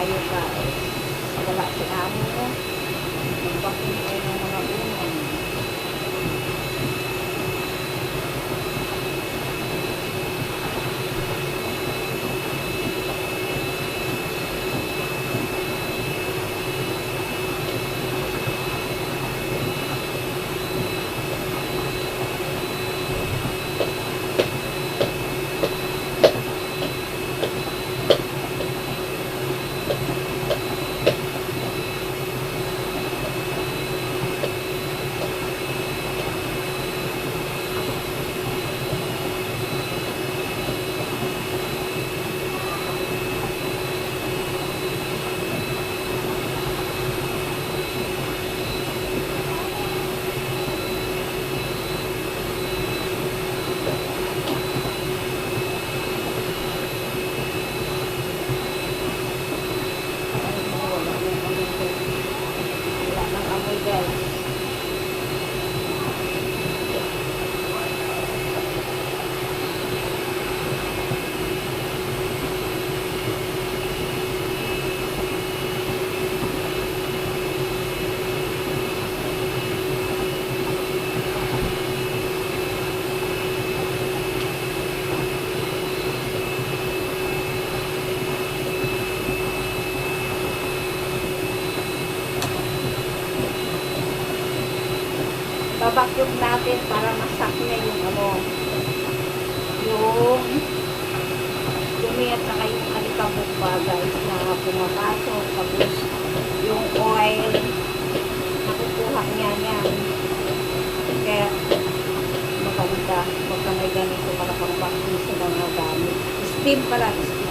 Tayo guys. Wala si amo mo. Mag-vacuum tayo ng mga unan. Ay, mo, wala nang amoy guys. Wala nang amoy guys. Babakyog natin para masak na yung ano. Yung dumi at saka yung alikabok ba guys na pumapasok tapos yung oil nakukuha niya yan kaya maganda magka may ganito para pang vacuum sa mga gamit. Steam pala. Steam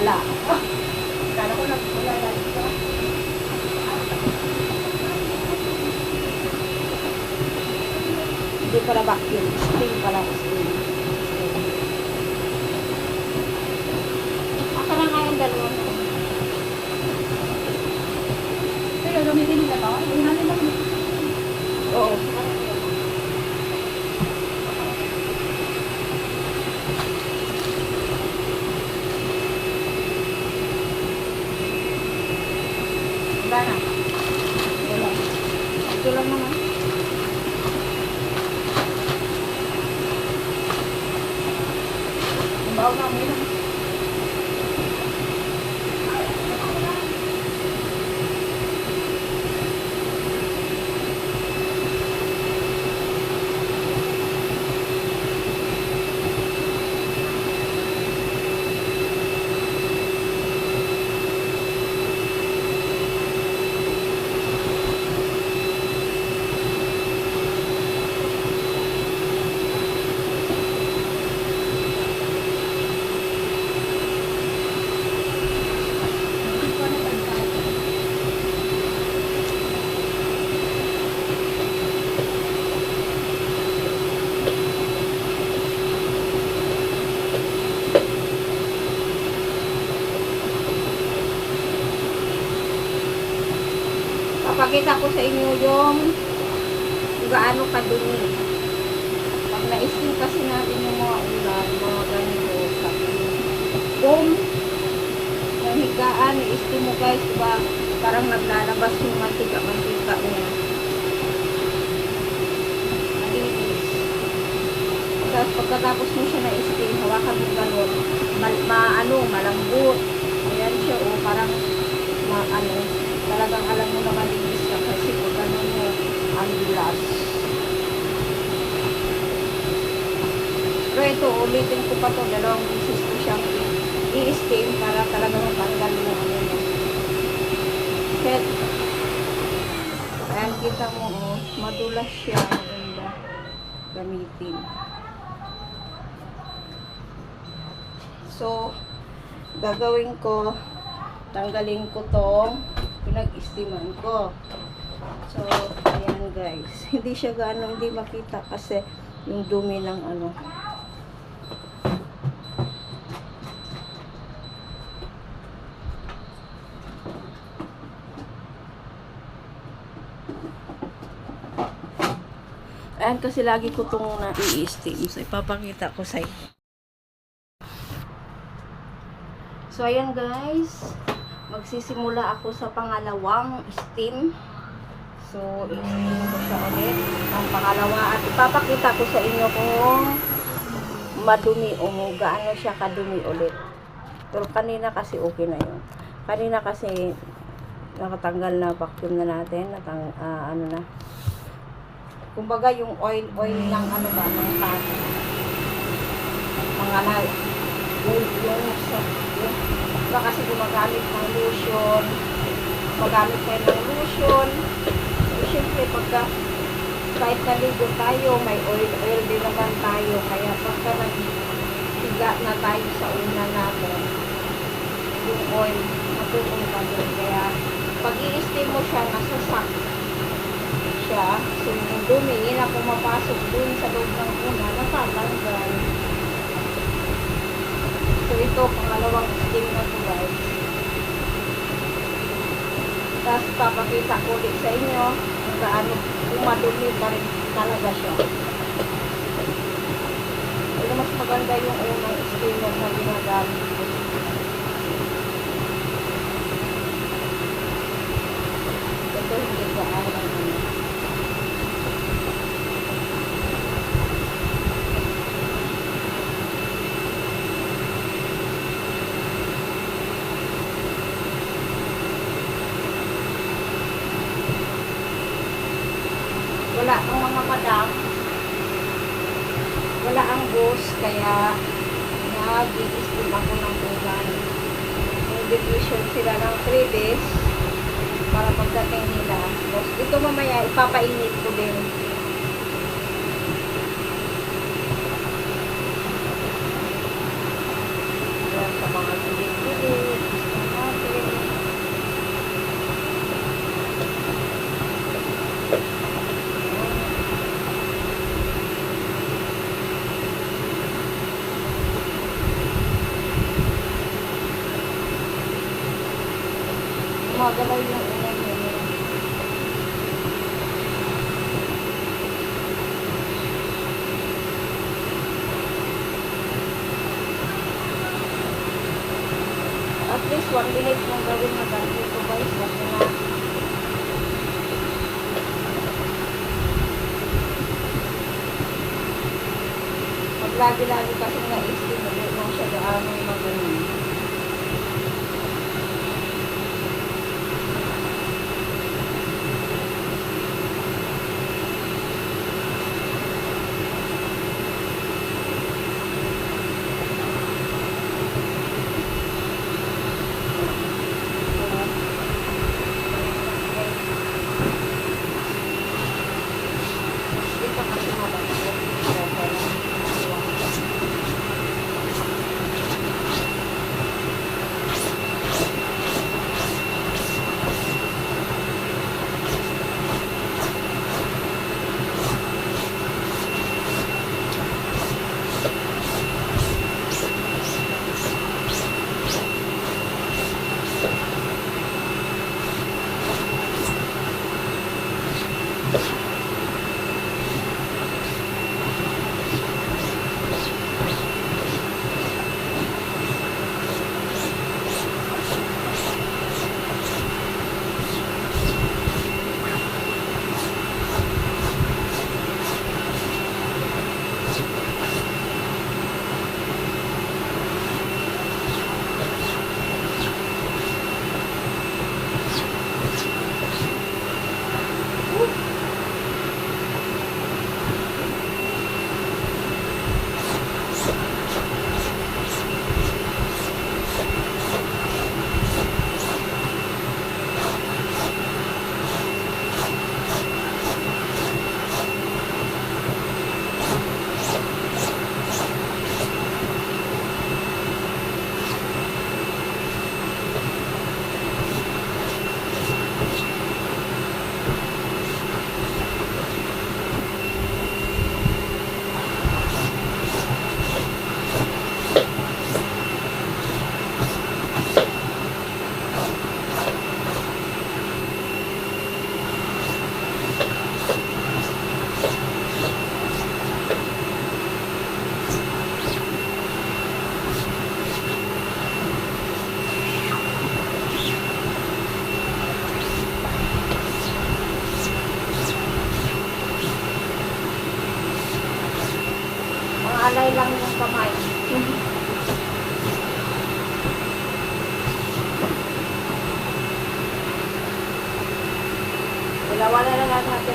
wala Kala ko lang, wala lang ito. Hindi pala vacuum. Steam pala. Steam. Steam. Aka na nga yung dalawa. Pero gamitin nila to. Hindi natin lang. Oo. Wala na. Wala. Ito lang naman. Bawa na mo yun. Hindi ko na pagkain. Papakita ko sa inyo yung kung gaano kadumi. Pag na-steam kasi natin yung mga ulan, mga ganito, foam, yung higaan, i-steam mo guys, diba? Parang naglalabas yung mantika-mantika niya. Malinis. Tapos pagkatapos mo siya na-steam, hawakan mo ganun, mal, maano, malambot. Ayan siya, oh, parang ma, ano, talagang alam mo na malinis siya kasi kung ganun mo ang glass. Pero ito, ulitin ko pa to dalawang beses ko siyang i-steam para talaga matanggal mo ano niya. Set. Ayan, kita mo, oh, madulas siya. Maganda gamitin. So, gagawin ko, tanggalin ko tong pinag-istiman ko. So, ayan guys. Hindi siya gaano, hindi makita kasi yung dumi ng ano. Ayan kasi lagi ko itong na-i-steam. So, ipapakita ko sa. So, ayan guys. Magsisimula ako sa pangalawang steam. So, i-steam ko siya ulit. Ang pangalawa. At ipapakita ko sa inyo kung madumi o gaano siya kadumi ulit. Pero kanina kasi okay na yun. Kanina kasi nakatanggal na vacuum na natin. Natang, ah, ano na. Kumbaga yung oil, oil ng ano ba, ng tato. Mga na, yung, yung, yung, iba kasi gumagamit ng lotion, magamit tayo ng lotion. Eh, Siyempre, pagka, kahit naligo tayo, may oil, oil din naman tayo. Kaya pagka naghiga na tayo sa una natin, yung oil, matuong pa din. Kaya, pag i-steam mo siya, nasa sack siya. So, yung dumi na pumapasok dun sa loob ng una, natatanggal. So, ito, pangalawang steam na to guys. Tapos, papakita ko ulit sa inyo kung gaano umadumi talaga siya. Pero mas maganda yung unang steamer na ginagamit ko. Ito hindi ko alam ano. wala ang mga madam wala ang boss kaya nag-i-steam ako ng ulan yung division sila ng 3 days para pagdating nila Tapos ito mamaya ipapainit ko din Yan sa mga pilit-pilit gusto natin Gumagalaw yung ulan nila. At least one minute mong gawin na ganito guys. Kasi na lagi-lagi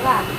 lang natira.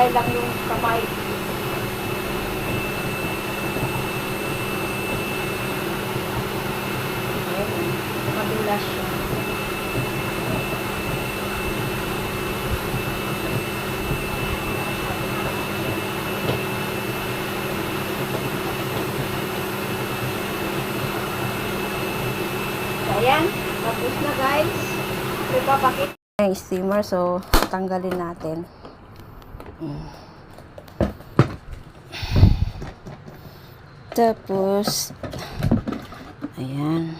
Malay lang yung kamay. Madulas siya. Ayan. Tapos na guys. Ipapakit. Yung steamer, so tanggalin natin. Tapos, ayan.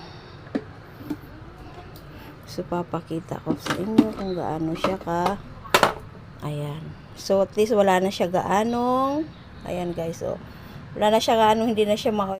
So, papakita ko sa inyo kung gaano siya ka. Ayan. So, at least wala na siya gaanong. Ayan guys, so. Wala na siya gaano, hindi na siya maka...